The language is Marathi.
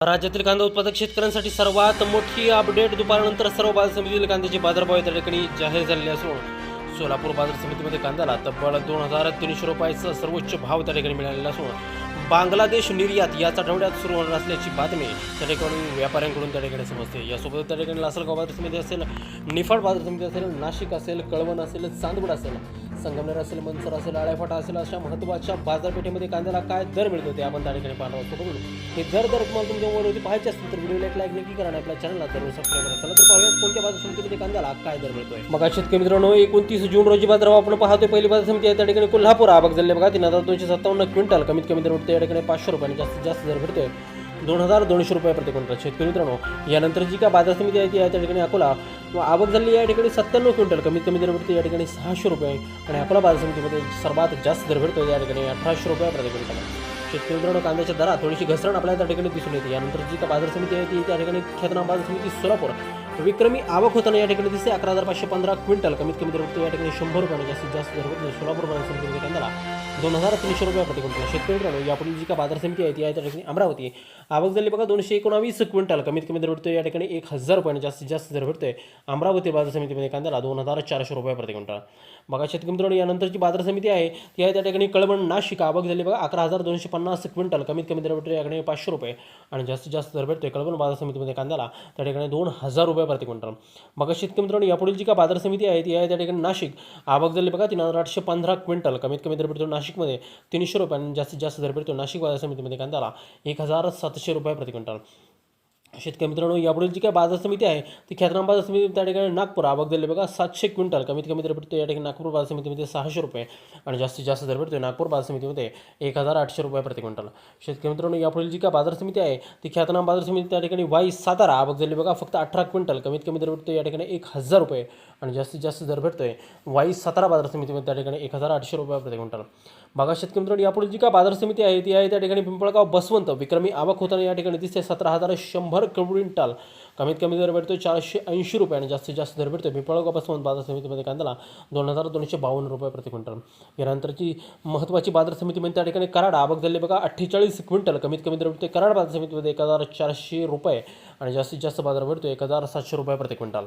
राज्यातील कांदा उत्पादक शेतकऱ्यांसाठी सर्वात मोठी अपडेट दुपारनंतर सर्व बाजार समितीतील कांद्याचे बाजारभाव या ठिकाणी जाहीर झालेले असून सोलापूर बाजार समितीमध्ये कांद्याला तब्बल दोन हजार तीनशे रुपयाचा सर्वोच्च भाव त्या ठिकाणी मिळालेला असून बांगलादेश निर्यात याच आठवड्यात सुरू होणार असल्याची बातमी त्या ठिकाणी व्यापाऱ्यांकडून त्या ठिकाणी समजते. यासोबत त्या ठिकाणी लासलगाव बाजार समिती असेल निफाड बाजार समिती असेल नाशिक असेल कळवण असेल चांदवड असेल संगमनेर असेल मनसर असेल आळ्याफाटा असेल अशा महत्त्वाच्या बाजारपेठेमध्ये कांद्याला काय दर मिळतो ते आपण त्या ठिकाणी पाहणार असतो बघून हे दर दर तुम्हाला तुमच्या मोबाईलवरती पाहायचे असतील तर व्हिडिओला एक लाईक नक्की करा आणि आपल्या चॅनलला जरूर सबस्क्राईब करा. चला तर पाहूयात कोणत्या बाजार समितीमध्ये कांद्याला काय दर मिळतोय. मग शेतकरी मित्रांनो एकोणतीस जून रोजी बाजार आपण पाहतोय. पहिली बाजार समिती आहे त्या ठिकाणी कोल्हापूर आबाग झाले बघा तीन हजार दोनशे सत्तावन्न क्विंटल कमीत कमी दर भेटतो या ठिकाणी पाचशे रुपयाने जास्तीत जास्त दर भेटतोय दोन हजार दोनशे रुपये प्रति क्विंटल. शेतकरी मित्रांनो यानंतर जी काय बाजार समिती आहे ती आहे त्या ठिकाणी अकोला. व आवक झाली या ठिकाणी सत्त्याण्णव क्विंटल कमीत कमी दर भेटतो या ठिकाणी सहाशे रुपये आणि अकोला बाजार समितीमध्ये सर्वात जास्त दर भेटतो या ठिकाणी अठराशे रुपये प्रति क्विंटल. शेतकरी मित्रांनो कांद्याच्या दरात थोडीशी घसरण आपल्याला त्या ठिकाणी दिसून येते. यानंतर जी का बाजार समिती आहे ती त्या ठिकाणी ख्यातनाम बाजार समिती सोलापूर विक्रमी आवक होताना या ठिकाणी दिसते. अकरा हजार पाचशे पंधरा क्विंटल कमीत कमी दर या ठिकाणी शंभर रुपयाने जास्तीत जास्त दर भेटतो सोलापूर बाजार समितीमध्ये कांद्याला दोन हजार तीनशे रुपये प्रति क्विंटल. शेतकरी मित्रांनो यापुढील जी काय बाजार समिती आहे ती आहे त्या ठिकाणी अमरावती आवक झाली बघा दोनशे एकोणावीस क्विंटल कमीत कमी दर भेटतो या ठिकाणी एक हजार रुपयाने जास्तीत जास्त दर भेटतोय. अमरावती बाजार समितीमध्ये कांद्याला दोन हजार चारशे रुपये प्रति क्विंटल. बघा शेतकरी मित्रांनो यानंतरची बाजार समिती आहे ती आहे त्या ठिकाणी कळवण नाशिक. आवक झाली बघा अकरा हजार दोनशे पन्नास क्विंटल कमीत कमी दर भेटतो या ठिकाणी पाचशे रुपये आणि जास्तीत जास्त दर भेटतोय कळवण बाजार समितीमध्ये कांद्याला. त्या ठिकाणी दोन हजार रुपये प्रति क्विंटल मग शेतकरी मित्रांनो यापुढील जी का बाजार समिती आहे ती आहे त्या ठिकाणी नाशिक आवक झाली बघा तीन हजार आठशे पंधरा क्विंटल. कमीत कमी दर भेटतो नाशिकमध्ये तीनशे रुपये आणि जास्तीत जास्त दर भेटतो नाशिक बाजार समितीमध्ये कांद्याला एक हजार सातशे रुपये प्रति क्विंटल. शेतकरी मित्रांनो यापुढील जी काय बाजार समिती आहे ती ख्यातनाम बाजार समिती त्या ठिकाणी नागपूर आवक दिले बघा सातशे क्विंटल कमीत कमी दर भेटतो या ठिकाणी नागपूर बाजार समितीमध्ये सहाशे रुपये आणि जास्तीत जास्त दर भेटतो नागपूर बाजार समितीमध्ये एक हजार आठशे रुपये प्रति क्विंटल. शेतकरी मित्रांनो यापुढील जी काय बाजार समिती आहे ती ख्यातनाम बाजार समिती त्या ठिकाणी वाई सातारा आवक दिली बघा फक्त अठरा क्विंटल कमीत कमी दर भेटतो या ठिकाणी एक हजार रुपये आणि जास्तीत जास्त दर भेटतोय वाई सातारा बाजार समितीमध्ये त्या ठिकाणी एक हजार आठशे रुपये प्रति क्विंटल. बघा शेतकरी मित्रांनो यापुढे जी काय बाजार समिती आहे ती आहे त्या ठिकाणी पिंपळगाव बसवंत विक्रमी आवक होताना या ठिकाणी दिसते. सतरा हजार शंभर क्विंटल. कमीत कमी दर भेटतो चारशे ऐंशी रुपये आणि जास्तीत जास्त दर भेटतो पिंपळगाव बसवंत बाजार समितीमध्ये कांद्याला दोन हजार दोनशे बावन्न रुपये प्रति क्विंटल. यानंतरची महत्त्वाची बाजार समिती म्हणजे त्या ठिकाणी कराड. आवक झाली बघा अठ्ठेचाळीस क्विंटल. कमीत कमी दर भेटतो कराड बाजार समितीमध्ये एक हजार चारशे रुपये आणि जास्तीत जास्त बाजार भेटतो एक हजार सातशे रुपये प्रति क्विंटल.